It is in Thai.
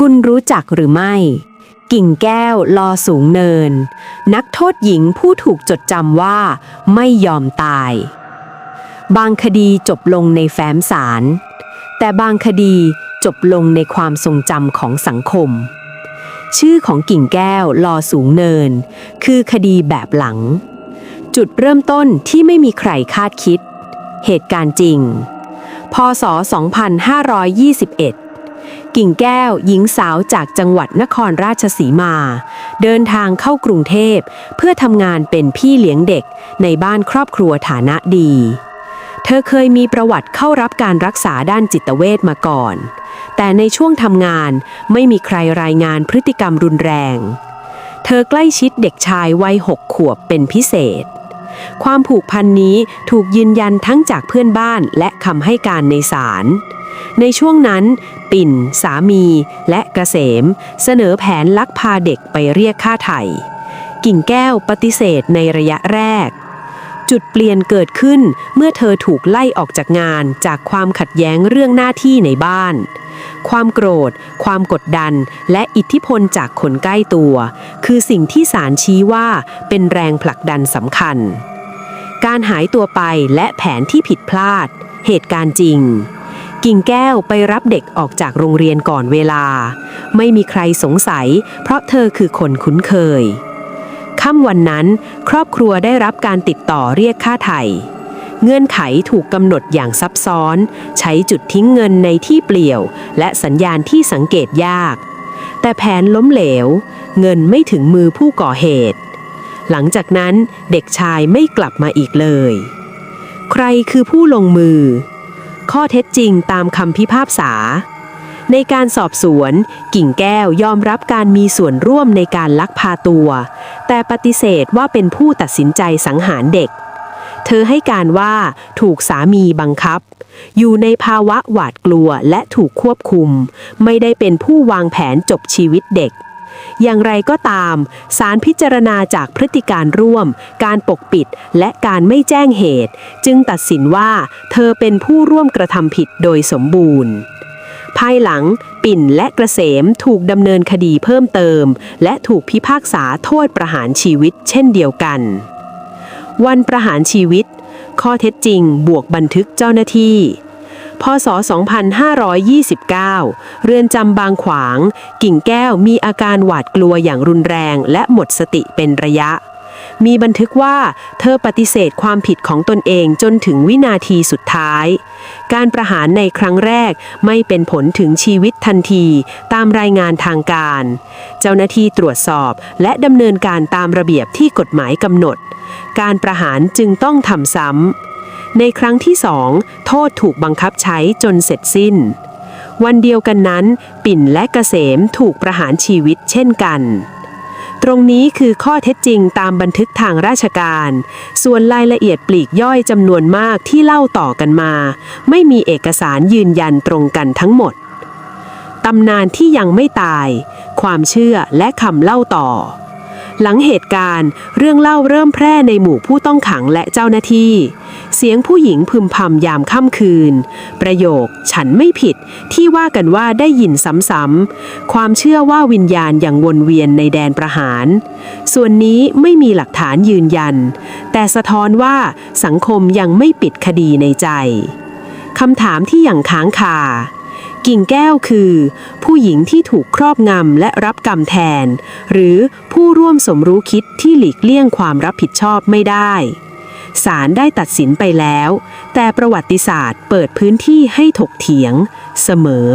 คุณรู้จักหรือไม่ กิ่งแก้วลอสูงเนิน นักโทษหญิงผู้ถูกจดจำว่าไม่ยอมตาย บางคดีจบลงในแฟ้มศาล แต่บางคดีจบลงในความทรงจำของสังคม ชื่อของกิ่งแก้วลอสูงเนิน คือคดีแบบหลัง จุดเริ่มต้นที่ไม่มีใครคาดคิด เหตุการณ์จริง พศ 2521 กิ่งแก้ว หญิงสาวจากจังหวัดนครราชสีมา เดินทางเข้ากรุงเทพ เพื่อทำงานเป็นพี่เลี้ยงเด็กในบ้านครอบครัวฐานะดี เธอเคยมีประวัติเข้ารับการรักษาด้านจิตเวชมาก่อน แต่ในช่วงทำงานไม่มีใครรายงานพฤติกรรมรุนแรง เธอใกล้ชิดเด็กชายวัยหกขวบเป็นพิเศษความผูกพันนี้ถูกยืนยันทั้งจากเพื่อนบ้านและคำให้การในศาล ในช่วงนั้น ปิ่น สามีและกะเกษม เสนอแผนลักพาเด็กไปเรียกค่าไถ่กิ่งแก้วปฏิเสธในระยะแรก จุดเปลี่ยนเกิดขึ้นเมื่อเธอถูกไล่ออกจากงานจากความขัดแย้งเรื่องหน้าที่ในบ้าน ความโกรธ ความกดดัน และอิทธิพลจากคนใกล้ตัว คือสิ่งที่ศาลชี้ว่าเป็นแรงผลักดันสำคัญ การหายตัวไปและแผนที่ผิดพลาด เหตุการณ์จริง กิ่งแก้วไปรับเด็กออกจากโรงเรียนก่อนเวลา ไม่มีใครสงสัย เพราะเธอคือคนคุ้นเคย ค่ำวันนั้น ครอบครัวได้รับการติดต่อเรียกค่าไถ่เงื่อนไขถูกกำหนดอย่างซับซ้อน ใช้จุดทิ้งเงินในที่เปลี่ยว และสัญญาณที่สังเกตยาก แต่แผนล้มเหลว เงินไม่ถึงมือผู้ก่อเหตุ หลังจากนั้นเด็กชายไม่กลับมาอีกเลย ใครคือผู้ลงมือ ข้อเท็จจริงตามคำพิพากษา ในการสอบสวน กิ่งแก้วยอมรับการมีส่วนร่วมในการลักพาตัว แต่ปฏิเสธว่าเป็นผู้ตัดสินใจสังหารเด็ก เธอให้การว่าถูกสามีบังคับ อยู่ในภาวะหวาดกลัวและถูกควบคุม ไม่ได้เป็นผู้วางแผนจบชีวิตเด็ก อย่างไรก็ตาม สารพิจารณาจากพฤติการร่วม การปกปิด และการไม่แจ้งเหตุ จึงตัดสินว่า เธอเป็นผู้ร่วมกระทำผิดโดยสมบูรณ์ ภายหลัง ปิ่นและกระเสมถูกดำเนินคดีเพิ่มเติม และถูกพิพากษาโทษประหารชีวิตเช่นเดียวกัน วันประหารชีวิต ข้อเท็จจริง บวกบันทึกเจ้าหน้าที่ พศ 2529 เรือนจำบางขวาง กิ่งแก้วมีอาการหวาดกลัวอย่างรุนแรงและหมดสติเป็นระยะ มีบันทึกว่าเธอปฏิเสธความผิดของตนเองจนถึงวินาทีสุดท้าย การประหารในครั้งแรกไม่เป็นผลถึงชีวิตทันทีตามรายงานทางการ เจ้าหน้าที่ตรวจสอบและดำเนินการตามระเบียบที่กฎหมายกำหนด การประหารจึงต้องทำซ้ำ ในครั้งที่สองโทษถูกบังคับใช้จนเสร็จสิ้น วันเดียวกันนั้น ปิ่นและเกษมถูกประหารชีวิตเช่นกัน ตรงนี้คือข้อเท็จจริงตามบันทึกทางราชการ ส่วนรายละเอียดปลีกย่อยจำนวนมากที่เล่าต่อกันมา ไม่มีเอกสารยืนยันตรงกันทั้งหมดตำนานที่ยังไม่ตาย ความเชื่อและคำเล่าต่อ หลังเหตุการณ์ เรื่องเล่าเริ่มแพร่ในหมู่ผู้ต้องขังและเจ้าหน้าที่ เสียงผู้หญิงพึมพำยามค่ำคืน ประโยคฉันไม่ผิดที่ว่ากันว่าได้ยินซ้ำๆความเชื่อว่าวิญญาณยังวนเวียนในแดนประหาร ส่วนนี้ไม่มีหลักฐานยืนยัน แต่สะท้อนว่าสังคมยังไม่ปิดคดีในใจคำถามที่ยังค้างคา กิ่งแก้วคือ ผู้หญิงที่ถูกครอบงำและรับกรรมแทน หรือผู้ร่วมสมรู้คิดที่หลีกเลี่ยงความรับผิดชอบไม่ได้ศาลได้ตัดสินไปแล้ว แต่ประวัติศาสตร์เปิดพื้นที่ให้ถกเถียง เสมอ